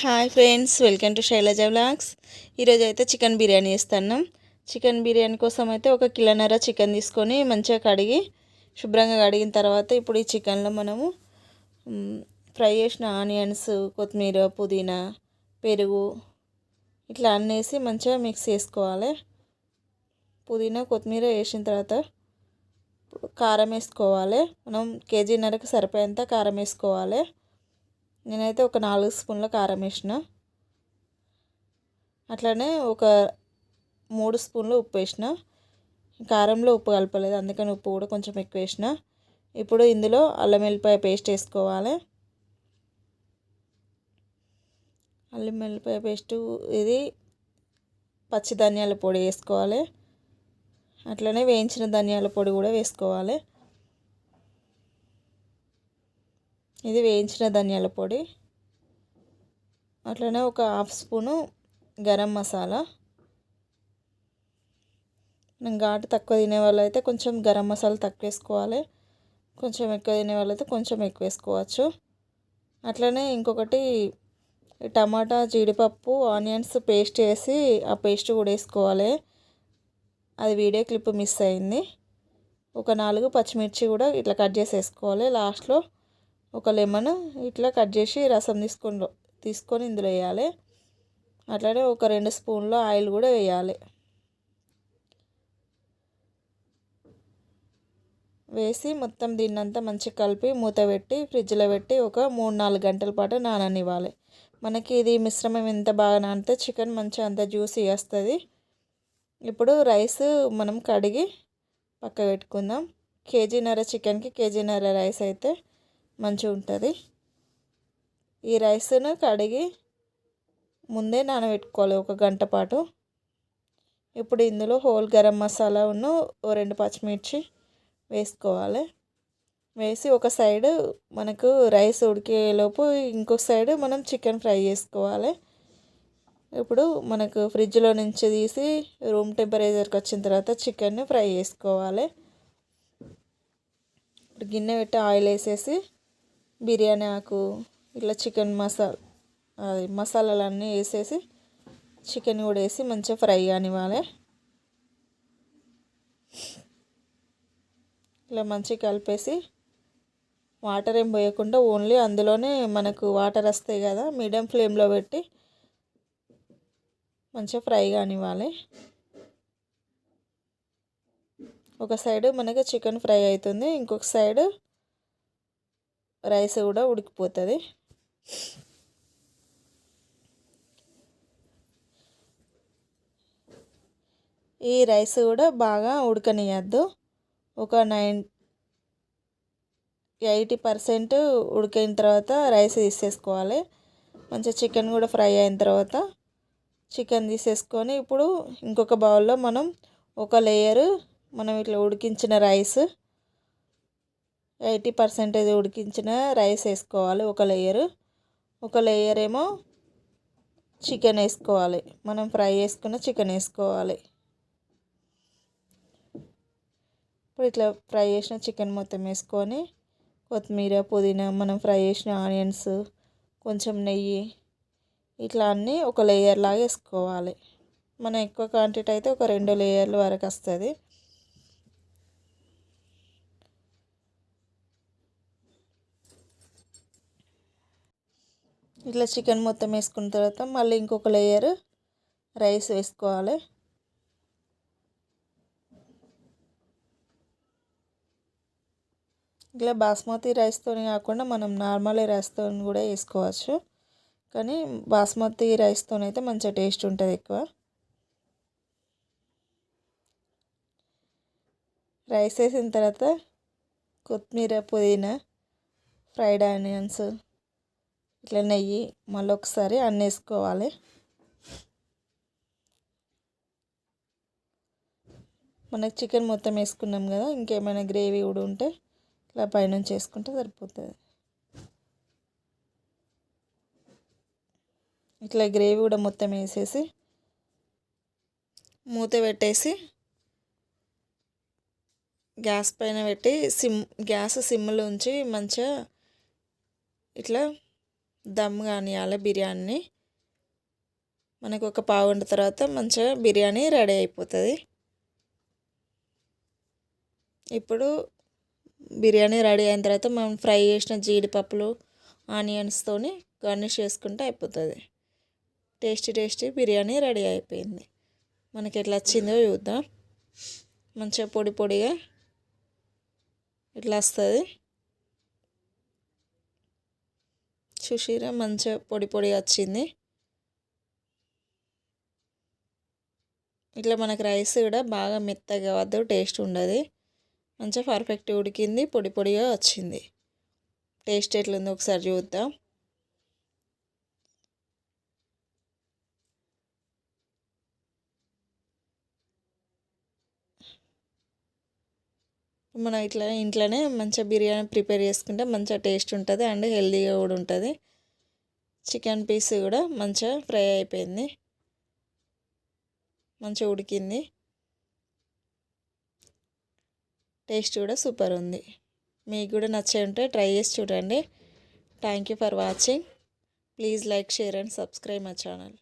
Hi friends welcome to Sailaja blogs ఈరోజు అయితే chicken biryani వేస్తున్నాం చికెన్ బిర్యానీ కోసం అయితే ఒక కిలోన్నర చికెన్ తీసుకొని మంచిగా కడిగి శుభ్రంగా కడిగిన తర్వాత ఇప్పుడు ఈ చికెన్లో మనము ఫ్రై చేసిన ఆనియన్స్ కొత్తిమీర పుదీనా పెరుగు ఇట్లా అన్నేసి మంచిగా మిక్స్ చేసుకోవాలి. పుదీనా కొత్తిమీర వేసిన తర్వాత కారం వేసుకోవాలి. మనం కేజీన్నరకు సరిపోయేంత కారం వేసుకోవాలి. నేనైతే ఒక నాలుగు స్పూన్ల కారం వేసిన. అట్లనే ఒక మూడు స్పూన్లు ఉప్పు వేసిన. కారంలో ఉప్పు కలపలేదు అందుకని ఉప్పు కూడా కొంచెం ఎక్కువ వేసిన. ఇప్పుడు ఇందులో అల్లం వెల్లిపాయ పేస్ట్ వేసుకోవాలి. అల్లం వెల్లిపాయ పేస్ట్ ఇది పచ్చి ధనియాల పొడి వేసుకోవాలి. అట్లనే వేయించిన ధనియాల పొడి కూడా వేసుకోవాలి. ఇది వేయించిన ధనియాల పొడి. అట్లనే ఒక హాఫ్ స్పూను గరం మసాలా. మనం ఘాటు తక్కువ తినే వాళ్ళైతే కొంచెం గరం మసాలా తక్కువ వేసుకోవాలి. కొంచెం ఎక్కువ తినే వాళ్ళైతే కొంచెం ఎక్కువ వేసుకోవచ్చు. అట్లనే ఇంకొకటి టమాటా జీడిపప్పు ఆనియన్స్ పేస్ట్ వేసి ఆ పేస్ట్ కూడా వేసుకోవాలి. అది వీడియో క్లిప్ మిస్ అయింది. ఒక నాలుగు పచ్చిమిర్చి కూడా ఇట్లా కట్ చేసి వేసుకోవాలి. లాస్ట్లో ఒక లెమన్ ఇట్లా కట్ చేసి రసం తీసుకొని తీసుకొని ఇందులో వేయాలి. అట్లనే ఒక రెండు స్పూన్ల ఆయిల్ కూడా వేయాలి. వేసి మొత్తం దీన్నంతా మంచిగా కలిపి మూత పెట్టి ఫ్రిడ్జ్లో పెట్టి ఒక మూడు నాలుగు గంటల పాటు నాననివ్వాలి. మనకి ఇది మిశ్రమం ఎంత బాగా నానితే చికెన్ మంచిగా అంత జ్యూసీ వస్తుంది. ఇప్పుడు రైస్ మనం కడిగి పక్క పెట్టుకుందాం. కేజీన్నర చికెన్కి కేజీన్నర రైస్ అయితే మంచిగా ఉంటుంది. ఈ రైస్ను కడిగి ముందే నానబెట్టుకోవాలి ఒక గంట పాటు. ఇప్పుడు ఇందులో హోల్ గరం మసాలా ఉన్న ఓ రెండు పచ్చిమిర్చి వేసుకోవాలి. వేసి ఒక సైడ్ మనకు రైస్ ఉడికేలోపు ఇంకొక సైడ్ మనం చికెన్ ఫ్రై చేసుకోవాలి. ఇప్పుడు మనకు ఫ్రిడ్జ్లో నుంచి తీసి రూమ్ టెంపరేచర్కి వచ్చిన తర్వాత చికెన్ని ఫ్రై చేసుకోవాలి. ఇప్పుడు గిన్నె పెట్టి ఆయిల్ వేసేసి బిర్యానీ ఆకు ఇట్లా చికెన్ మసాలా అది మసాలాలన్నీ వేసేసి చికెన్ కూడా వేసి మంచిగా ఫ్రై కానివ్వాలి. ఇలా మంచిగా కలిపేసి వాటర్ ఏం పోయకుండా ఓన్లీ అందులోనే మనకు వాటర్ వస్తాయి కదా మీడియం ఫ్లేమ్లో పెట్టి మంచిగా ఫ్రై కానివ్వాలి. ఒక సైడ్ మనకి చికెన్ ఫ్రై అవుతుంది ఇంకొక సైడ్ రైస్ కూడా ఉడికిపోతుంది. ఈ రైస్ కూడా బాగా ఉడకనియద్దు. ఒక నైన్ ఎయిటీ పర్సెంట్ ఉడికిన తర్వాత రైస్ తీసేసుకోవాలి. మంచిగా చికెన్ కూడా ఫ్రై అయిన తర్వాత చికెన్ తీసేసుకొని ఇప్పుడు ఇంకొక బౌల్లో మనం ఒక లేయరు మనం ఇట్లా ఉడికించిన రైస్ ఎయిటీ పర్సెంటేజ్ ఉడికించిన రైస్ వేసుకోవాలి ఒక లేయరు. ఒక లేయర్ ఏమో చికెన్ వేసుకోవాలి. మనం ఫ్రై చేసుకున్న చికెన్ వేసుకోవాలి. ఇప్పుడు ఇట్లా ఫ్రై చేసిన చికెన్ మొత్తం వేసుకొని కొత్తిమీర పుదీనా మనం ఫ్రై చేసిన ఆనియన్స్ కొంచెం నెయ్యి ఇట్లా అన్నీ ఒక లేయర్ లాగా వేసుకోవాలి. మనం ఎక్కువ క్వాంటిటీ అయితే ఒక రెండు లేయర్ల వరకు వస్తుంది. ఇట్లా చికెన్ మొత్తం వేసుకున్న తర్వాత మళ్ళీ ఇంకొక లేయర్ రైస్ వేసుకోవాలి. ఇట్లా బాస్మతి రైస్తో కాకుండా మనం నార్మల్ రైస్తో కూడా వేసుకోవచ్చు. కానీ బాస్మతి రైస్తో అయితే మంచిగా టేస్ట్ ఉంటుంది ఎక్కువ. రైస్ వేసిన తర్వాత కొత్తిమీర పుదీనా ఫ్రైడ్ ఆనియన్స్ ఇట్లా నెయ్యి మళ్ళీ ఒకసారి అన్నీ వేసుకోవాలి. మనకి చికెన్ మొత్తం వేసుకున్నాం కదా ఇంకేమైనా గ్రేవీ కూడా ఉంటే ఇట్లా పైనుంచి వేసుకుంటే సరిపోతుంది. ఇట్లా గ్రేవీ కూడా మొత్తం వేసేసి మూత పెట్టేసి గ్యాస్ పైన పెట్టి సిమ్ గ్యాస్ సిమ్లో ఉంచి మంచిగా ఇట్లా దమ్ కానియాలి బిర్యానీ. మనకు ఒక పావుగంట తర్వాత మంచిగా బిర్యానీ రెడీ అయిపోతుంది. ఇప్పుడు బిర్యానీ రెడీ అయిన తర్వాత మనం ఫ్రై చేసిన జీడిపప్పులు ఆనియన్స్తోని గార్నిష్ చేసుకుంటే అయిపోతుంది. టేస్టీ టేస్టీ బిర్యానీ రెడీ అయిపోయింది. మనకి ఎట్లా వచ్చిందో చూద్దాం. మంచిగా పొడి పొడిగా ఇట్లా వస్తుంది? చూసిరా మంచిగా పొడి పొడి వచ్చింది. ఇట్లా మనకి రైస్ కూడా బాగా మెత్తగా వద్దు టేస్ట్ ఉండదు. మంచిగా పర్ఫెక్ట్ ఉడికింది పొడి పొడిగా వచ్చింది. టేస్ట్ ఎట్లుందో ఒకసారి చూద్దాం. మనం ఇట్లా ఇంట్లోనే మంచిగా బిర్యానీ ప్రిపేర్ చేసుకుంటే మంచిగా టేస్ట్ ఉంటుంది అండ్ హెల్తీగా కూడా ఉంటుంది. చికెన్ పీస్ కూడా మంచిగా ఫ్రై అయిపోయింది. మంచిగా ఉడికింది. టేస్ట్ కూడా సూపర్ ఉంది. మీకు కూడా నచ్చే ఉంటే ట్రై చేసి చూడండి. Thank you for watching please like share and subscribe my channel